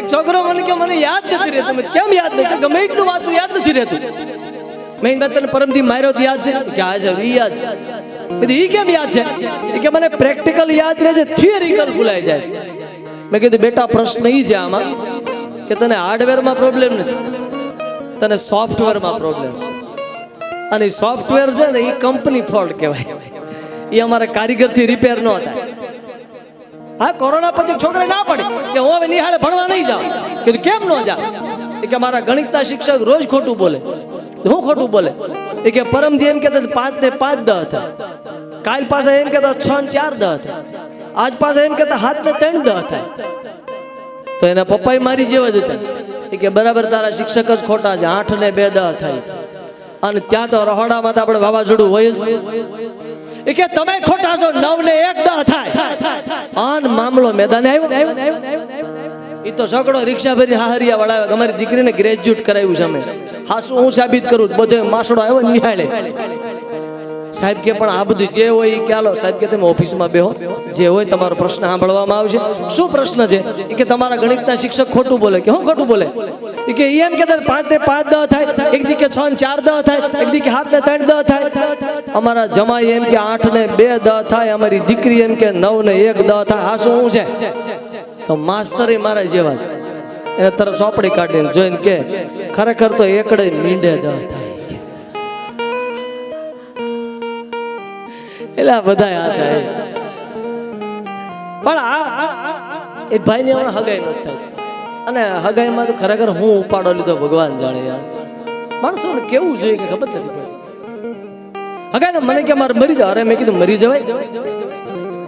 એક છોકરો મને કે મને યાદ નથી રહેતું. મેં કેમ યાદ નથી? ગમે એટલું વાંચું, યાદ નથી રહેતું. મેં તને પરમથી માર્યો યાદ છે? કે આ છે યાદ છે. ઈ કેમ યાદ છે? કે, મને પ્રેક્ટિકલ યાદ રહે છે થિયરિકલ ભૂલાઈ જાય મેં કીધું, બેટા, પ્રશ્ન ઈ છે આમાં કે તને હાર્ડવેરમાં પ્રોબ્લેમ નથી, તને સોફ્ટવેરમાં પ્રોબ્લેમ અને સોફ્ટવેર છે ને એ કંપની ફોલ્ટ કહેવાય. એ અમારા કારીગરથી રિપેર ન થાય. હા, કોરોના પછી છોકરા ના પડે. કે હું હવે નિહાળે ભણવા નહીં જાઉં. કીધું કેમ ન જા કે મારા ગણિતના શિક્ષક રોજ ખોટું બોલે. હું ખોટું બોલે? એ કે પરમથી એમ કહેતા પાંચ ને પાંચ દ હતા. કાલ પાસે એમ કહેતા છ ને ચાર દ હતા. આજ પાસે એમ કહેતા હાથ ને ત્રણ દ હતા. તો એના પપ્પા મારી જેવા જ હતા. કે બરાબર, તારા શિક્ષક જ ખોટા છે આઠ ને બે દ થાય. અને ત્યાં તો રહોડામાં તો આપણે વાવાઝોડું હોય જ. કે તમે ખોટા છો નવ ને એક દ થાય. આન મામલો મેદાને આવ્યો એ તો સગડો રિક્ષા ભરી હાહરિયા વળાવે અમારી દીકરીને ગ્રેજ્યુએટ કરાવ્યું છે અમે. હાસું હું સાબિત કરું બધો માસડો આવ્યો નિહાળે. સાહેબ કે, પણ આ બધું જે હોય એ ચાલો સાહેબ કે, તમે ઓફિસમાં બેહો. જે હોય તમારો પ્રશ્ન સાંભળવામાં આવશે. શું પ્રશ્ન છે? એ કે, તમારા ગણિતના શિક્ષક ખોટું બોલે કે, હું ખોટું બોલે? એ કે એમ કે પાંચ ને પાંચ દ થાય, એક દી કે છ ને ચાર દ થાય, એક દી કે હાથ ને ત્રણ દ થાય. અમારા જમાઈ એમ કે આઠ ને બે દ થાય, અમારી દીકરી એમ કે નવ ને એક દ થાય. આ શું છે? તો માસ્તરે મારા જેવા એને તરત સોપડી કાઢીને જોઈને કે, ખરેખર તો એકડે મીંડે દ થાય. એટલે આ બધા આ જાય. પણ આ એક ભાઈની હમણાં હગાઈ નથી થતી અને હગાઈમાં તો ખરેખર હું ઉપાડો લીધો ભગવાન જાણે યાર. માણસોને કેવું જોઈએ કે ખબર નથી હગાઈ ને મને કે મારે મરી જાવ. અરે મેં કીધું મરી જવાય.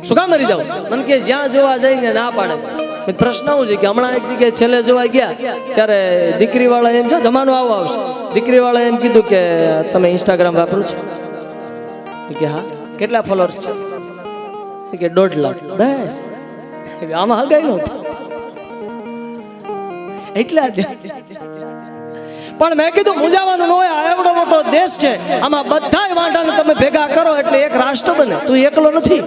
શું કામ મરી જાવ? મને કે જ્યાં જોવા જઈને ના પાડે. પ્રશ્ન આવું છે કે હમણાં એક જગ્યાએ છેલ્લે જોવા ગયા, ત્યારે દીકરી વાળા એમ જો જમાનો આવો આવશે. દીકરી વાળા એમ કીધું કે, તમે ઇન્સ્ટાગ્રામ વાપરો છો? કે, હા. કેટલા ફોલોઅર્સ છે? કે દોઢ લાખ. બસ. આમાં નહોતી એટલા જ. પણ મેં કીધું મુજાવાનું ન હોય એવડો મોટો દેશ છે. આમાં બધાય વાંઢાને તમે ભેગા કરો એટલે એક રાષ્ટ્ર બને. તું એકલો નથી.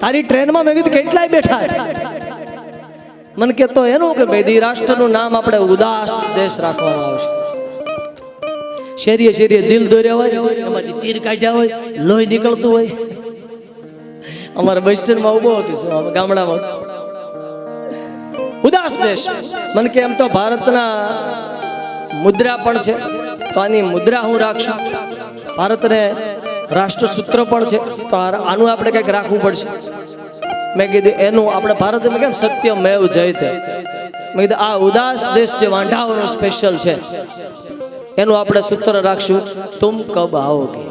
તારી ટ્રેનમાં મેં કીધું કેટલાય બેઠા મને કહેતો એનું કે ભાઈ રાષ્ટ્રનું નામ આપણે ઉદાસ દેશ રાખવાનું આવશે. શેરીએ શેરીએ દિલ દોર્યા હોય, એમાંથી તીર કાઢ્યા હોય, લોહી નીકળતું હોય. અમારા બસ સ્ટેન્ડમાં ઊભો હતો ગામડામાં. ઉદાસ દેશ. મને કે એમ તો ભારતના મુદ્રા પણ છે, તો આની મુદ્રા હું રાખશું. ભારતને રાષ્ટ્રસૂત્ર પણ છે, તો આનું આપણે કંઈક રાખવું પડશે. મેં કીધું, એનું આપણે ભારતમાં કેમ જય જયતે મેં કીધું, આ ઉદાસ દેશ જે વાંઢાઓનો સ્પેશિયલ છે. એનું આપણે સૂત્ર રાખશું, તુમ કબ આવોગે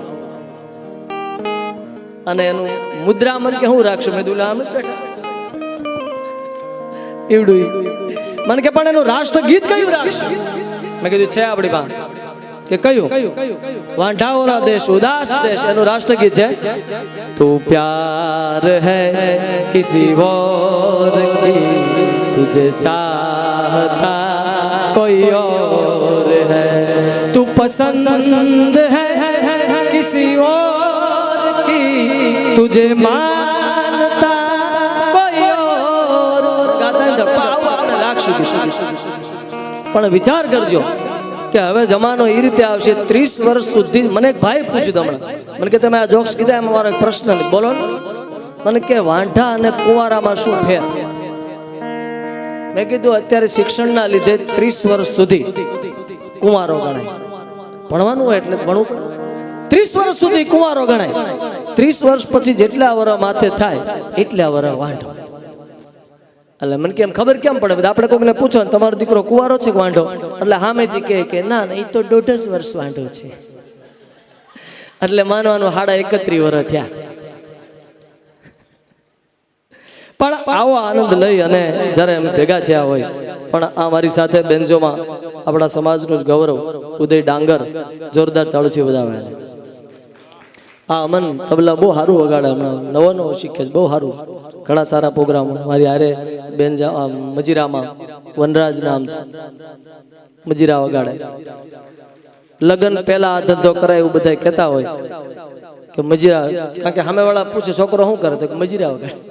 અને એનું મુદ્રામન કે હું રાખશું? મેં દુલા અમિત ઈવડું મને કે, પણ એનું રાષ્ટ્રગીત કયું રાખશું? મેં કીધું, છે આપણી પાસે. કે, કયું? વાંઢાઓના દેશ, ઉદાસ દેશ. એનું રાષ્ટ્ર ગીત છે, તું પ્યાર હૈ કિસી ઓર કી, તુજે ચાહતા કોઈ ઓર और है तू पसंद है किसी और की तुझे मानता કોઈ ઓર ગાતા ને તો આવું આપણે રાખશું પણ વિચાર કરજો કે હવે જમાનો એ રીતે આવશે ત્રીસ વર્ષ સુધી મને એક ભાઈ પૂછ્યું હતું હમણાં મને કે તમે આ જોક્સ કીધા એમાં મારો એક પ્રશ્ન છે. બોલો ને મને કે વાંઢા અને કુંવારામાં શું ફેર મેં કીધું અત્યારે શિક્ષણના લીધે ત્રીસ વર્ષ સુધી કુંવારો ગણાય. ભણવાનું હોય એટલે ભણવું પડે. ત્રીસ વર્ષ સુધી કુંવારો ગણાય. ત્રીસ વર્ષ પછી જેટલા વર માથે થાય, એટલા વર વાંઢો. એટલે મને કેમ ખબર કેમ પડે? બધા આપણે કોઈને પૂછો ને, તમારો દીકરો કુંવારો છે કે વાંઢો? એટલે સામેથી કહે કે, ના ના એ તો દોઢ જ વર્ષ વાંઢો છે. એટલે માનવાનું હાડા એકત્રી વર્ષ થયા. પણ આવો આનંદ લઈ અને જ્યારે અમે ભેગા થયા હોય પણ આ મારી સાથે બેન્ચોમાં આપણા સમાજનું જ ગૌરવ ઉદય ડાંગર જોરદાર તાળુથી બજાવ્યા છે. આ અમન તબલા બહુ સારું વગાડે હમણાં. નવો નવો શીખે છે, બહુ સારું. ઘણા સારા પ્રોગ્રામો મારી હારે બેનજા મજીરામાં, વનરાજ નામ છે. મજીરા વગાડે. લગ્ન પહેલા આ ધંધો કરાય એવું બધા કહેતા હોય. કે મજીરા, કારણ કે સામેવાળા પૂછે, છોકરો શું કરે? તો કે મજીરા વગાડે.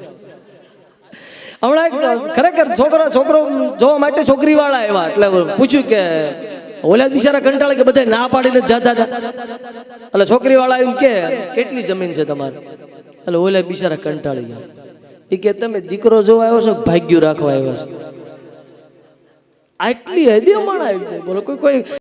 હમણાં ખરેખર છોકરો છોકરો જોવા માટે છોકરી વાળા આવ્યા. એટલે પૂછ્યું કે ઓલા બિચારા કંટાળે કે બધા ના પાડીને જતા હતા એટલે છોકરી વાળા એમ કે કેટલી જમીન છે તમારી? એટલે ઓલા બિચારા કંટાળી ગયા. એ કે તમે દીકરો જોવા આવ્યો છો ભાગ્યું રાખવા આવ્યો છો? આટલી હદી માણ આવી જાય. બોલો કોઈ કોઈ